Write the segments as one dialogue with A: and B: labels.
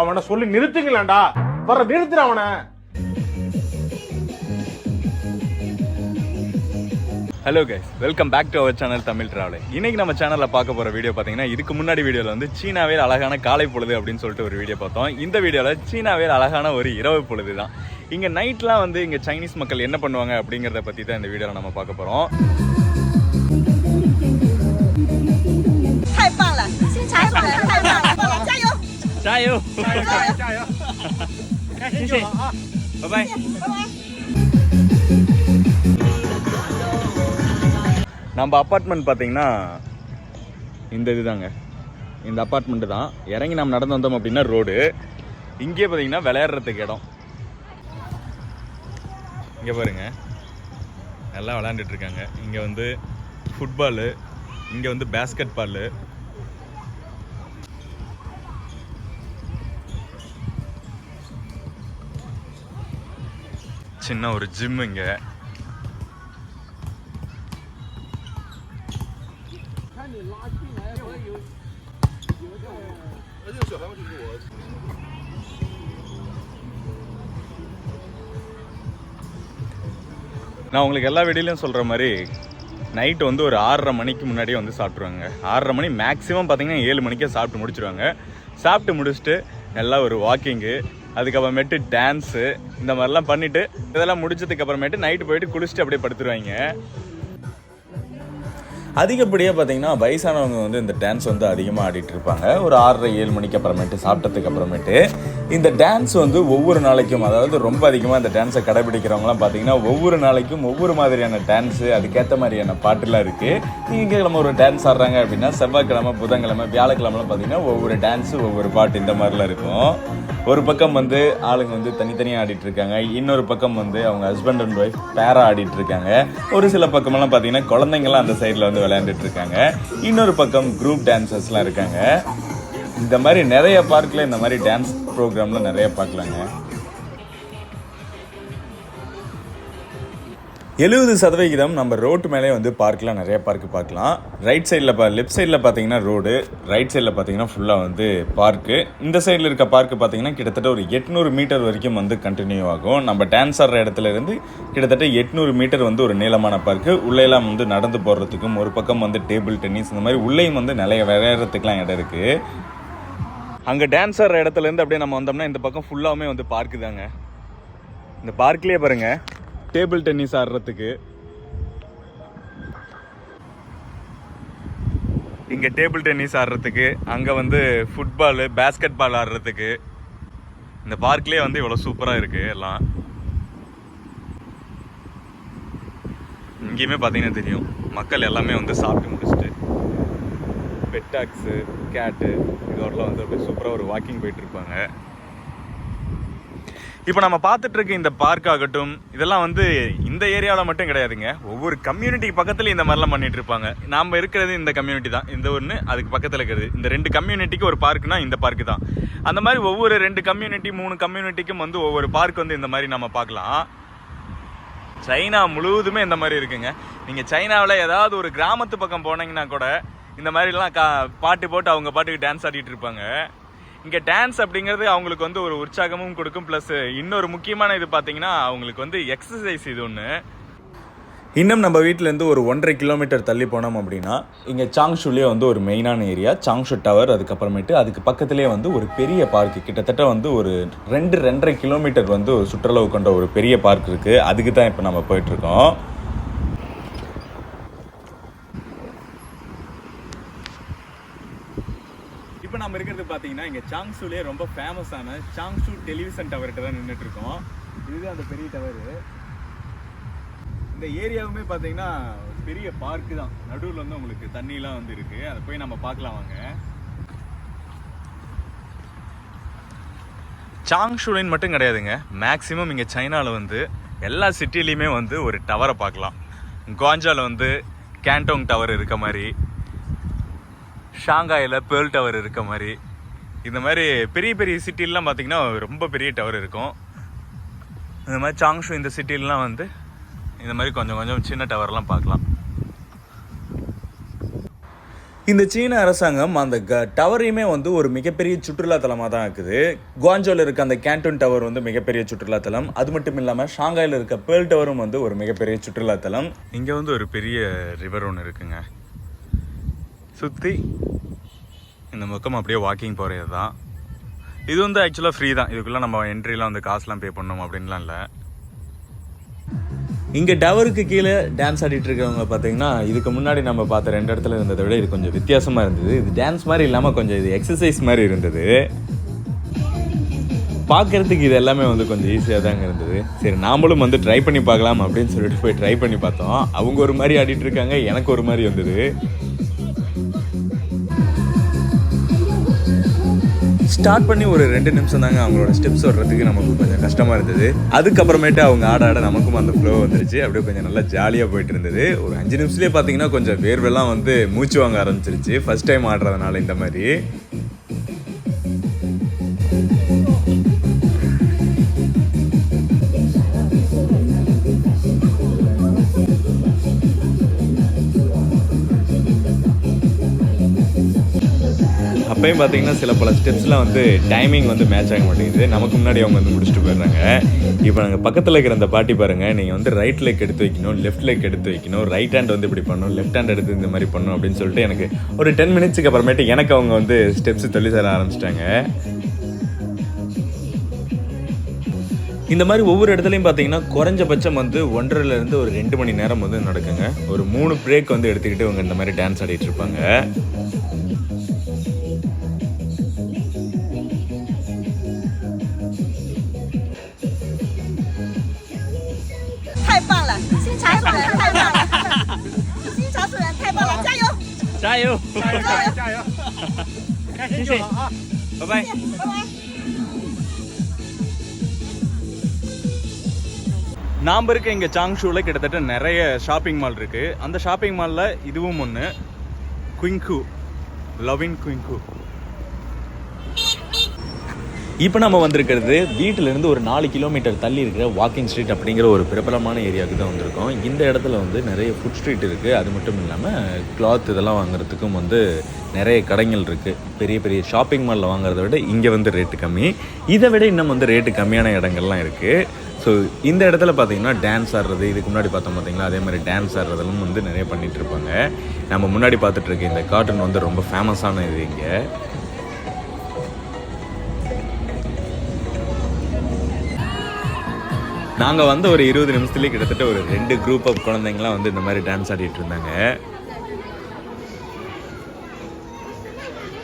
A: அவனை சொல்லி நிறுத்துங்களேன்டா. வர நிறுத்துற அவனை.
B: Hello guys welcome back to our channel Tamil traveller இன்னைக்கு நம்ம சேனலில் பார்க்க போகிற வீடியோ பார்த்தீங்கன்னா இதுக்கு முன்னாடி வீடியோவில் வந்து சீனாவே அழகான காலை பொழுது அப்படின்னு சொல்லிட்டு ஒரு வீடியோ பார்த்தோம். இந்த வீடியோவில் சீனாவே அழகான ஒரு இரவு பொழுது தான் இங்கே நைட்லாம் வந்து இங்கே சைனீஸ் மக்கள் என்ன பண்ணுவாங்க அப்படிங்கிறத பற்றி தான் இந்த வீடியோவில் நம்ம பார்க்க போகிறோம் ஜாயோ
A: 加油！开心就好啊！
B: பாய்
C: 拜拜。
B: நம்ம அப்பார்ட்மெண்ட் பார்த்தீங்கன்னா இந்த இதுதாங்க இந்த அப்பார்ட்மெண்ட்டு தான் இறங்கி நம்ம நடந்து வந்தோம் அப்படின்னா ரோடு இங்கே பார்த்தீங்கன்னா விளையாடுறதுக்கு இடம் இங்கே பாருங்க நல்லா விளையாண்டுட்டு இருக்காங்க இங்கே வந்து ஃபுட்பாலு இங்கே வந்து பேஸ்கெட் பாலு சின்ன ஒரு ஜிம் இங்கே. நான் உங்களுக்கு எல்லா வீடியோலையும் சொல்கிற மாதிரி நைட்டு வந்து ஒரு ஆறரை மணிக்கு முன்னாடியே வந்து சாப்பிட்ருவாங்க ஆறரை மணி மேக்ஸிமம் பார்த்தீங்கன்னா ஏழு மணிக்கே சாப்பிட்டு முடிச்சிருவாங்க. சாப்பிட்டு முடிச்சுட்டு நல்லா ஒரு வாக்கிங்கு அதுக்கப்புறமேட்டு டான்ஸு இந்த மாதிரிலாம் பண்ணிவிட்டு இதெல்லாம் முடிச்சதுக்கப்புறமேட்டு நைட்டு போயிட்டு குளிச்சுட்டு அப்படியே படுத்துருவாங்க. அதிகப்படியாக பார்த்தீங்கன்னா வயசானவங்க வந்து இந்த டான்ஸ் வந்து அதிகமாக ஆடிட்டு இருப்பாங்க. ஒரு ஆறரை ஏழு மணிக்கு அப்புறமேட்டு சாப்பிட்டதுக்கு அப்புறமேட்டு. இந்த டான்ஸ் வந்து ஒவ்வொரு நாளைக்கும் அதாவது ரொம்ப அதிகமாக இந்த டான்ஸை கடைபிடிக்கிறவங்களாம் பார்த்தீங்கன்னா ஒவ்வொரு நாளைக்கும் ஒவ்வொரு மாதிரியான டான்ஸு அதுக்கேற்ற மாதிரியான பாட்டுலாம் இருக்குது திங்கக்கிழமை ஒரு டான்ஸ் ஆடுறாங்க அப்படின்னா செவ்வாய்க்கிழமை புதன்கிழமை வியாழக்கிழமெலாம் பார்த்தீங்கன்னா ஒவ்வொரு டான்ஸு ஒவ்வொரு பாட்டு இந்த மாதிரிலாம் இருக்கும். ஒரு பக்கம் வந்து ஆளுங்க வந்து தனித்தனியாக ஆடிட்டு இருக்காங்க இன்னொரு பக்கம் வந்து அவங்க ஹஸ்பண்ட் அண்ட் ஒய்ஃப் பேரா ஆடிட்டு இருக்காங்க ஒரு சில பக்கமெல்லாம் பார்த்தீங்கன்னா குழந்தைங்கலாம் அந்த சைடில் வந்து விளையாண்டுட்டு இருக்காங்க இன்னொரு பக்கம் குரூப் டான்சர்ஸ்லாம் இருக்காங்க. இந்த மாதிரி நிறைய பார்க்கில் இந்த மாதிரி டான்ஸ் ப்ரோக்ராம்லாம் நிறைய பார்க்கலாங்க. எழுபது சதவிகிதம் நம்ம ரோட்டு மேலே வந்து பார்க்கலாம் நிறைய பார்க்கு பார்க்கலாம். ரைட் சைடில் பா லெஃப்ட் சைடில் பார்த்தீங்கன்னா ரோடு ரைட் சைடில் பார்த்தீங்கன்னா ஃபுல்லாக வந்து பார்க்கு இந்த சைடில் இருக்க பார்க்கு பார்த்தீங்கன்னா கிட்டத்தட்ட ஒரு எட்நூறு மீட்டர் வரைக்கும் வந்து கண்டினியூ ஆகும். நம்ம டான்ஸ் ஆடுற இடத்துல இருந்து கிட்டத்தட்ட எட்நூறு மீட்டர் வந்து ஒரு நீளமான பார்க்கு உள்ளேலாம் வந்து நடந்து போடுறதுக்கும் ஒரு பக்கம் வந்து டேபிள் டென்னிஸ் இந்த மாதிரி உள்ளேயும் வந்து நிறைய விளையாடுறதுக்குலாம் இடம் இருக்குது அங்கே டான்ஸ் ஆடுற இடத்துலேருந்து அப்படியே நம்ம வந்தோம்னா இந்த பக்கம் ஃபுல்லாகவுமே வந்து பார்க்கு தாங்க. இந்த பார்க்லேயே பாருங்கள் டேபிள் டென்னிஸ் ஆடுறதுக்கு. இங்கே டேபிள் டென்னிஸ் ஆடுறதுக்கு அங்கே வந்து ஃபுட்பாலு பேஸ்கெட் பால் ஆடுறதுக்கு. இந்த பார்க்லேயே வந்து இவ்வளோ சூப்பராக இருக்குது எல்லாம். இங்கேயுமே பார்த்தீங்கன்னா தெரியும். மக்கள் எல்லாமே வந்து சாப்பிட்டு முடிச்சுட்டு. பெட்டாக்ஸு கேட்டு இதோடலாம் வந்து அப்படியே சூப்பராக ஒரு வாக்கிங் போயிட்டு இருப்பாங்க. இப்போ நம்ம பார்த்துட்டு இருக்க இந்த பார்க் ஆகட்டும் இதெல்லாம் வந்து இந்த ஏரியாவில் மட்டும் கிடையாதுங்க. ஒவ்வொரு கம்யூனிட்டி பக்கத்துல இந்த மாதிரிலாம் பண்ணிட்டு இருப்பாங்க. நாம இருக்கிறது இந்த கம்யூனிட்டி தான். இந்த ஒன்று அதுக்கு பக்கத்தில் இருக்கிறது. இந்த ரெண்டு கம்யூனிட்டிக்கு ஒரு பார்க்குனா இந்த பார்க் தான். அந்த மாதிரி ஒவ்வொரு ரெண்டு கம்யூனிட்டி மூணு கம்யூனிட்டிக்கும் வந்து ஒவ்வொரு பார்க் வந்து இந்த மாதிரி நம்ம பார்க்கலாம். சைனா முழுவதுமே இந்த மாதிரி இருக்குங்க. நீங்கள் சைனாவில் ஏதாவது ஒரு கிராமத்து பக்கம் போனீங்கன்னா கூட இந்த மாதிரிலாம் கா பாட்டு போட்டு அவங்க பாட்டுக்கு டான்ஸ் ஆடிட்டு இருப்பாங்க. இங்கே டான்ஸ் அப்படிங்கிறது அவங்களுக்கு வந்து ஒரு உற்சாகமும் கொடுக்கும். ப்ளஸ் இன்னொரு முக்கியமான இது பார்த்தீங்கன்னா அவங்களுக்கு வந்து எக்ஸசைஸ் இது ஒன்று இன்னும் நம்ம வீட்டிலேருந்து ஒரு ஒன்றரை கிலோமீட்டர் தள்ளி போனோம் அப்படின்னா இங்கே சாங்ஷுலேயே வந்து ஒரு மெயினான ஏரியா சாங்ஷு டவர் அதுக்கப்புறமேட்டு அதுக்கு பக்கத்துலேயே வந்து ஒரு பெரிய பார்க் கிட்டத்தட்ட வந்து ஒரு ரெண்டு ரெண்டரை கிலோமீட்டர் வந்து ஒரு சுற்றளவு கொண்ட ஒரு பெரிய பார்க் இருக்குது அதுக்கு தான் இப்போ நம்ம போயிட்டுருக்கோம் இப்போ நம்ம இருக்கிறது பார்த்தீங்கன்னா இங்கே சாங்ஸூலே ரொம்ப ஃபேமஸான சாங்ஸூ டெலிவிஷன் டவர்கிட்ட தான் நின்றுட்டுருக்கோம் இதுதான் அந்த பெரிய டவர் இந்த ஏரியாவுமே பார்த்தீங்கன்னா ஒரு பெரிய பார்க்கு தான். நடுவில் வந்து உங்களுக்கு தண்ணிலாம் வந்து இருக்கு. அதை போய் நம்ம பார்க்கலாம் வாங்க. சாங்ஷூலின் மட்டும் கிடையாதுங்க. மேக்ஸிமம் இங்கே சைனாவில் வந்து எல்லா சிட்டிலையுமே வந்து ஒரு டவரை பார்க்கலாம். குவாஞ்சாவில் வந்து கேண்டோங் டவர் இருக்க மாதிரி ஷாங்காயில் பேர்ல் டவர் இருக்க மாதிரி இந்த மாதிரி பெரிய பெரிய சிட்டிலலாம் பார்த்தீங்கன்னா ரொம்ப பெரிய டவர் இருக்கும். இந்த மாதிரி சாங்ஷு இந்த சிட்டிலலாம் வந்து இந்த மாதிரி கொஞ்சம் கொஞ்சம் சின்ன டவர்லாம் பார்க்கலாம் இந்த சீன அரசாங்கம் அந்த க டவரையுமே வந்து ஒரு மிகப்பெரிய சுற்றுலாத்தலமாக தான் இருக்குது. குவாஞ்சோவில் இருக்க அந்த கேண்டூன் டவர் வந்து மிகப்பெரிய சுற்றுலாத்தலம். அது மட்டும் இல்லாமல் ஷாங்காயில் இருக்க பேர்ல் டவரும் வந்து ஒரு மிகப்பெரிய சுற்றுலாத்தலம். இங்கே வந்து ஒரு பெரிய ரிவர் ஒன்று இருக்குங்க. சுற்றி இந்த பக்கம் அப்படியே வாக்கிங் போகிறது தான் இது வந்து ஆக்சுவலாக ஃப்ரீ தான். இதுக்குள்ளே நம்ம என்ட்ரிலாம் வந்து காசுலாம் பே பண்ணணும் அப்படின்லாம் இல்லை. இங்கே டவருக்கு கீழே டான்ஸ் ஆடிட்டு இருக்கவங்க பார்த்தீங்கன்னா இதுக்கு முன்னாடி நம்ம பார்த்த ரெண்டு இடத்துல இருந்ததை விட இது கொஞ்சம் வித்தியாசமாக இருந்தது. இது டான்ஸ் மாதிரி இல்லாமல் கொஞ்சம் இது எக்ஸசைஸ் மாதிரி இருந்தது. பார்க்குறதுக்கு இது எல்லாமே வந்து கொஞ்சம் ஈஸியாக தாங்க இருந்தது. சரி நாமளும் வந்து ட்ரை பண்ணி பார்க்கலாம் அப்படின்னு சொல்லிட்டு போய் ட்ரை பண்ணி பார்த்தோம். அவங்க ஒரு மாதிரி ஆடிட்டு இருக்காங்க எனக்கு ஒரு மாதிரி வந்தது. ஸ்டார்ட் பண்ணி ஒரு ரெண்டு நிமிஷம் தாங்க அவங்களோட ஸ்டெப்ஸ் வர்றதுக்கு நமக்கு கொஞ்சம் கஷ்டமாக இருந்தது. அதுக்கப்புறமேட்டு அவங்க ஆட ஆட நமக்கும் அந்த ஃப்ளோ வந்துருச்சு. அப்படியே கொஞ்சம் நல்லா ஜாலியாக போயிட்டு இருந்தது. ஒரு அஞ்சு நிமிஷத்துலேயே பார்த்தீங்கன்னா கொஞ்சம் வேர்வெல்லாம் வந்து மூச்சு வாங்க ஆரம்பிச்சிருச்சு. ஃபஸ்ட் டைம் ஆடுறதுனால இந்த மாதிரி. அப்பயும் பார்த்தீங்கன்னா சில பல ஸ்டெப்ஸ்லாம் வந்து டைமிங் வந்து மேட்ச் ஆக மாட்டேங்குது. நமக்கு முன்னாடி அவங்க வந்து முடிச்சுட்டு போயிடுறாங்க. இப்போ நாங்கள் பக்கத்தில் இருக்கிற அந்த பாட்டி பாருங்கள் நீங்கள் வந்து ரைட் லெக் எடுத்து வைக்கணும் லெஃப்ட் லெக் எடுத்து வைக்கணும் ரைட் ஹேண்ட் வந்து இப்படி பண்ணணும் லெஃப்ட் ஹேண்ட் எடுத்து இந்த மாதிரி பண்ணணும் அப்படின்னு சொல்லிட்டு எனக்கு ஒரு டென் மினிட்ஸுக்கு அப்புறமேட்டு எனக்கு அவங்க வந்து ஸ்டெப்ஸ் சொல்லி தர ஆரம்பிச்சிட்டாங்க. இந்த மாதிரி ஒவ்வொரு இடத்துலையும் பார்த்தீங்கன்னா குறைஞ்சபட்சம் வந்து ஒன்றரைலேருந்து ஒரு ரெண்டு மணி நேரம் வந்து நடக்குங்க. ஒரு மூணு பிரேக் வந்து எடுத்துக்கிட்டு இவங்க இந்த மாதிரி டான்ஸ் ஆடிட்டு இருப்பாங்க.
C: 了！新茶主人太棒了！新茶主人太棒了，加油！
B: 加油！
A: 加油加油加油！开心就好啊！
B: 拜拜。
C: 拜拜。
B: நாம் இருக்க இங்கே சாங்ஷூவில் கிட்டத்தட்ட நிறைய ஷாப்பிங் மால் இருக்குது அந்த ஷாப்பிங் மாலில் இதுவும் ஒன்று குயிங்கு லவின் குயிங்கு இப்போ நம்ம வந்திருக்கிறது வீட்டிலேருந்து ஒரு நாலு கிலோமீட்டர் தள்ளி இருக்கிற வாக்கிங் ஸ்ட்ரீட் அப்படிங்கிற ஒரு பிரபலமான ஏரியாவுக்கு தான் வந்திருக்கோம். இந்த இடத்துல வந்து நிறைய ஃபுட் ஸ்ட்ரீட் இருக்குது அது மட்டும் இல்லாமல் கிளாத் இதெல்லாம் வாங்குறதுக்கும் வந்து நிறைய கடைகள் இருக்குது பெரிய பெரிய ஷாப்பிங் மாலில் வாங்குறத விட இங்கே வந்து ரேட்டு கம்மி. இதை விட இன்னும் வந்து ரேட்டு கம்மியான இடங்கள்லாம் இருக்குது ஸோ இந்த இடத்துல பார்த்தீங்கன்னா டான்ஸ் ஆடுறது இதுக்கு முன்னாடி பார்த்தோம் பார்த்தீங்களா அதே மாதிரி டான்ஸ் ஆடுறதெல்லாம் வந்து நிறைய பண்ணிகிட்ருப்பாங்க இருப்பாங்க. நம்ம முன்னாடி பார்த்துட்ருக்க இந்த கார்ட்டூன் வந்து ரொம்ப ஃபேமஸான இது இங்கே. நாங்கள் வந்து ஒரு இருபது நிமிஷத்துலேயே கிட்டத்தட்ட ஒரு ரெண்டு குரூப் ஆஃப் குழந்தைங்களாம் வந்து இந்த மாதிரி டான்ஸ் ஆடிட்டு இருந்தாங்க.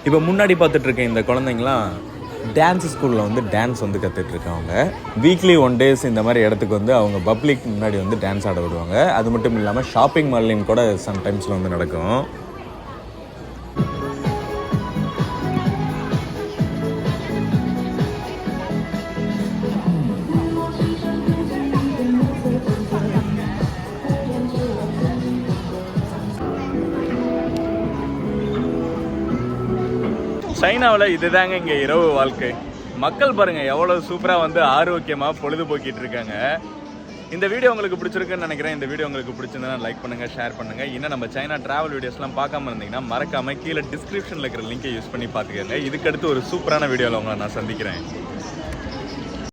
B: இப்போ முன்னாடி பார்த்துட்டு இருக்க இந்த குழந்தைங்களாம் டான்ஸ் ஸ்கூலில் வந்து டான்ஸ் வந்து கற்றுட்ருக்காங்க வீக்லி ஒன் டேஸ் இந்த மாதிரி இடத்துக்கு வந்து அவங்க பப்ளிக் முன்னாடி வந்து டான்ஸ் ஆட விடுவாங்க. அது மட்டும் இல்லாமல் ஷாப்பிங் மால்லையும் கூட சம்டைம்ஸில் வந்து நடக்கும். சைனாவில் இதுதாங்க இங்கே இரவு வாழ்க்கை. மக்கள் பாருங்கள் எவ்வளோ சூப்பராக வந்து ஆரோக்கியமாக பொழுதுபோக்கிட்டு இருக்காங்க. இந்த வீடியோ உங்களுக்கு பிடிச்சிருக்குன்னு நினைக்கிறேன். இந்த வீடியோ உங்களுக்கு பிடிச்சிருந்தா லைக் பண்ணுங்கள் ஷேர் பண்ணுங்க. இன்னும் நம்ம சைனா டிராவல் வீடியோஸ்லாம் பார்க்காம இருந்தீங்கன்னா மறக்காமல் கீழே டிஸ்கிரிப்ஷனில் இருக்கிற லிங்கை யூஸ் பண்ணி பார்த்துக்கோங்க. இதுக்கடுத்து ஒரு சூப்பரான வீடியோவில் உங்களை நான் சந்திக்கிறேன்.